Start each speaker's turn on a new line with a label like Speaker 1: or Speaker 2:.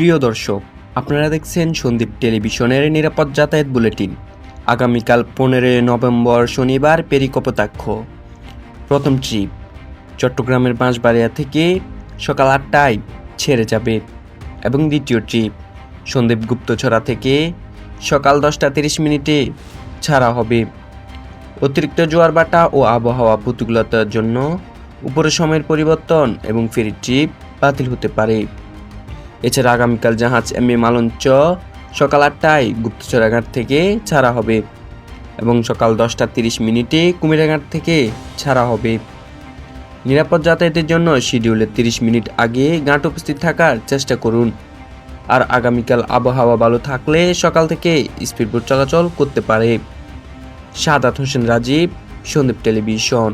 Speaker 1: প্রিয় দর্শক, আপনারা দেখছেন সন্দীপ টেলিভিশনের নিরাপদ যাতায়াত বুলেটিন। আগামীকাল পনেরোই নভেম্বর শনিবার পেরিকপতাক্ষ। প্রথম ট্রিপ, চট্টগ্রামের বাঁশবাড়িয়া থেকে সকাল আটটায় ছেড়ে যাবে। এবং দ্বিতীয় ট্রিপ, সন্দীপ গুপ্তছড়া থেকে সকাল দশটা তিরিশ মিনিটে ছাড়া হবে। অতিরিক্ত জোয়ার বাটা ও আবহাওয়া প্রতিকূলতার জন্য উপরে সময়ের পরিবর্তন এবং ফেরি ট্রিপ বাতিল হতে পারে। এছাড়া আগামীকাল জাহাজ এম এ মালঞ্চ সকাল আটটায় গুপ্তচরাঘাট থেকে ছাড়া হবে এবং সকাল দশটা তিরিশ মিনিটে কুমিরাঘাট থেকে ছাড়া হবে। নিরাপদ যাতায়াতের জন্য শিডিউলের তিরিশ মিনিট আগে ঘাট উপস্থিত থাকার চেষ্টা করুন। আর আগামীকাল আবহাওয়া ভালো থাকলে সকাল থেকে স্পিডবোট চলাচল করতে পারে। সাদাত হোসেন রাজীব, সন্দীপ টেলিভিশন।